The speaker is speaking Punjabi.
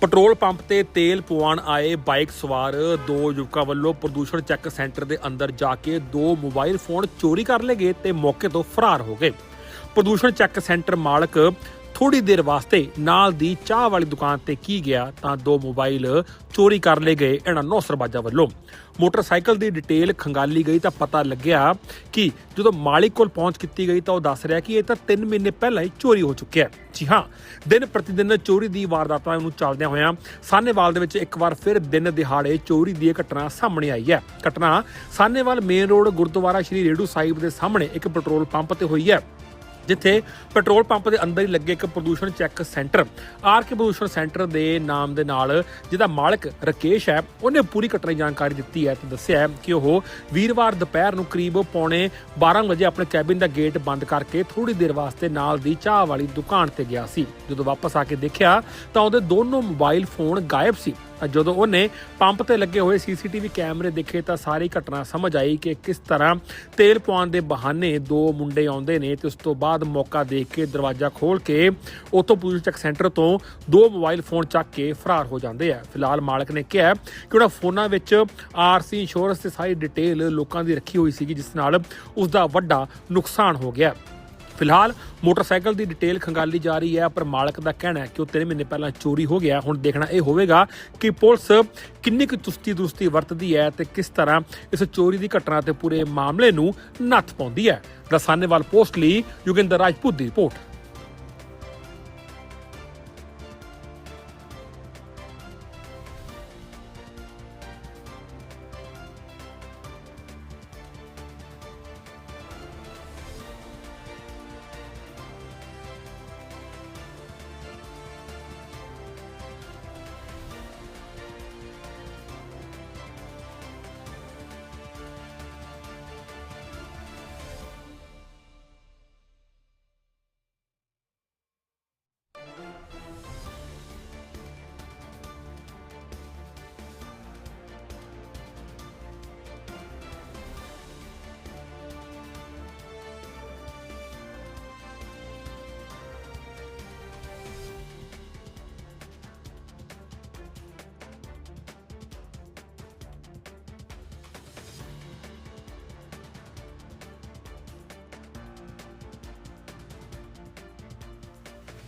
ਪੈਟਰੋਲ ਪੰਪ ਤੇ ਤੇਲ ਪਵਾਉਣ ਆਏ ਬਾਈਕ ਸਵਾਰ ਦੋ ਯੁਵਕਾਂ ਵੱਲੋਂ ਪ੍ਰਦੂਸ਼ਣ ਚੈੱਕ ਸੈਂਟਰ ਦੇ ਅੰਦਰ ਜਾ ਕੇ ਦੋ ਮੋਬਾਈਲ ਫੋਨ ਚੋਰੀ ਕਰ ਲਏ ਗਏ ਤੇ ਮੌਕੇ ਤੋਂ ਫਰਾਰ ਹੋ ਗਏ। ਪ੍ਰਦੂਸ਼ਣ ਚੈੱਕ ਸੈਂਟਰ ਮਾਲਕ ਥੋੜੀ ਦੇਰ ਵਾਸਤੇ ਨਾਲ ਦੀ ਚਾਹ ਵਾਲੀ ਦੁਕਾਨ ਤੇ ਕੀ ਗਿਆ ਤਾਂ ਦੋ ਮੋਬਾਈਲ ਚੋਰੀ ਕਰ ਲਏ ਗਏ ਇਹਨਾਂ ਨੌਸਰਬਾਜ਼ਾ ਵੱਲੋਂ। ਮੋਟਰਸਾਈਕਲ ਦੀ ਡਿਟੇਲ ਖੰਗਾਲੀ ਗਈ ਤਾਂ ਪਤਾ ਲੱਗਿਆ ਕਿ ਜਦੋਂ ਮਾਲਿਕ ਕੋਲ ਪਹੁੰਚ ਕੀਤੀ ਗਈ ਤਾਂ ਉਹ ਦੱਸ ਰਿਹਾ ਕਿ ਇਹ ਤਾਂ 3 ਮਹੀਨੇ ਪਹਿਲਾਂ ਹੀ ਚੋਰੀ ਹੋ ਚੁੱਕਿਆ ਹੈ। ਜੀ ਹਾਂ, ਦਿਨ ਪ੍ਰਤੀ ਦਿਨ ਚੋਰੀ ਦੀ ਵਾਰਦਾਤਾਂ ਨੂੰ ਚੱਲਦਿਆਂ ਹੋਇਆਂ ਸਾਨੇਵਾਲ ਦੇ ਵਿੱਚ ਇੱਕ ਵਾਰ ਫਿਰ ਦਿਨ ਦਿਹਾੜੇ ਚੋਰੀ ਦੀ ਘਟਨਾ ਸਾਹਮਣੇ ਆਈ ਹੈ। ਘਟਨਾ ਸਾਨੇਵਾਲ ਮੇਨ ਰੋਡ ਗੁਰਦੁਆਰਾ ਸ਼੍ਰੀ ਰੇੜੂ ਸਾਹਿਬ ਦੇ ਸਾਹਮਣੇ ਇੱਕ ਪੈਟਰੋਲ ਪੰਪ ਤੇ ਹੋਈ ਹੈ। ਜਿੱਥੇ ਪੈਟਰੋਲ ਪੰਪ ਦੇ ਅੰਦਰ ਹੀ ਲੱਗੇ ਇੱਕ ਪ੍ਰਦੂਸ਼ਣ ਚੈੱਕ ਸੈਂਟਰ। ਆਰ ਕੇ ਪ੍ਰਦੂਸ਼ਣ ਸੈਂਟਰ ਦੇ ਨਾਮ ਦੇ ਨਾਲ ਜਿਹਦਾ ਮਾਲਕ ਰਕੇਸ਼ ਹੈ, ਉਹਨੇ ਪੂਰੀ ਘਟਨਾ ਦੀ ਜਾਣਕਾਰੀ ਦਿੱਤੀ ਹੈ ਤੇ ਦੱਸਿਆ ਕਿ ਉਹ ਵੀਰਵਾਰ ਦੁਪਹਿਰ ਨੂੰ ਕਰੀਬ ਪੌਣੇ 12 ਵਜੇ ਆਪਣੇ ਕੈਬਿਨ ਦਾ ਗੇਟ ਬੰਦ ਕਰਕੇ ਥੋੜੀ ਦੇਰ ਵਾਸਤੇ ਨਾਲ ਦੀ ਚਾਹ ਵਾਲੀ ਦੁਕਾਨ ਤੇ ਗਿਆ ਸੀ। ਜਦੋਂ ਵਾਪਸ ਆ ਕੇ ਦੇਖਿਆ ਤਾਂ ਉਹਦੇ ਦੋਨੋਂ ਮੋਬਾਈਲ ਫੋਨ ਗਾਇਬ ਸੀ। ਜਦੋਂ ਉਹਨੇ ਪੰਪ ਤੇ ਲੱਗੇ ਹੋਏ ਸੀਸੀਟੀਵੀ ਕੈਮਰੇ ਦੇਖੇ ਤਾਂ ਸਾਰੀ ਘਟਨਾ ਸਮਝ ਆਈ ਕਿ ਕਿਸ ਤਰ੍ਹਾਂ ਤੇਲ ਪਵਾਉਣ ਦੇ ਬਹਾਨੇ ਦੋ ਮੁੰਡੇ ਆਉਂਦੇ ਨੇ ਤੇ ਉਸ ਤੋਂ ਬਾਅਦ ਮੌਕਾ ਦੇਖ ਕੇ ਦਰਵਾਜ਼ਾ ਖੋਲ ਕੇ ਉਤੋਂ ਪੁਲਿਸ ਚੈੱਕ ਸੈਂਟਰ ਤੋਂ ਦੋ ਮੋਬਾਈਲ ਫੋਨ ਚੱਕ ਕੇ ਫਰਾਰ ਹੋ ਜਾਂਦੇ ਆ। ਫਿਲਹਾਲ ਮਾਲਕ ਨੇ ਕਿਹਾ ਕਿ ਉਹਨਾਂ ਫੋਨਾਂ ਵਿੱਚ ਆਰਸੀ ਇੰਸ਼ੋਰੈਂਸ ਤੇ ਸਾਰੀ ਡਿਟੇਲ ਲੋਕਾਂ ਦੀ ਰੱਖੀ ਹੋਈ ਸੀਗੀ, ਜਿਸ ਨਾਲ ਉਸ ਦਾ ਵੱਡਾ ਨੁਕਸਾਨ ਹੋ ਗਿਆ। ਫਿਲਹਾਲ ਮੋਟਰਸਾਈਕਲ ਦੀ ਡਿਟੇਲ ਖੰਗਾਲੀ ਜਾ ਰਹੀ ਹੈ, ਪਰ ਮਾਲਕ ਦਾ ਕਹਿਣਾ ਹੈ ਕਿ ਉਹ 3 ਮਹੀਨੇ ਪਹਿਲਾਂ ਚੋਰੀ ਹੋ ਗਿਆ ਹੁਣ ਦੇਖਣਾ ਇਹ ਹੋਵੇਗਾ ਕਿ ਪੁਲਿਸ ਕਿੰਨੀ ਕੁ ਚੁਸਤੀ ਦੁਰਸਤੀ ਵਰਤਦੀ ਹੈ ਤੇ ਕਿਸ ਤਰ੍ਹਾਂ ਇਸ ਚੋਰੀ ਦੀ ਘਟਨਾ ਤੇ ਪੂਰੇ ਮਾਮਲੇ ਨੂੰ ਨੱਥ ਪਾਉਂਦੀ ਹੈ। ਦਸਾਨੇਵਾਲ ਪੋਸਟ ਲਈ ਯੁਗਿੰਦਰ ਰਾਜਪੂਤ ਦੀ ਰਿਪੋਰਟ।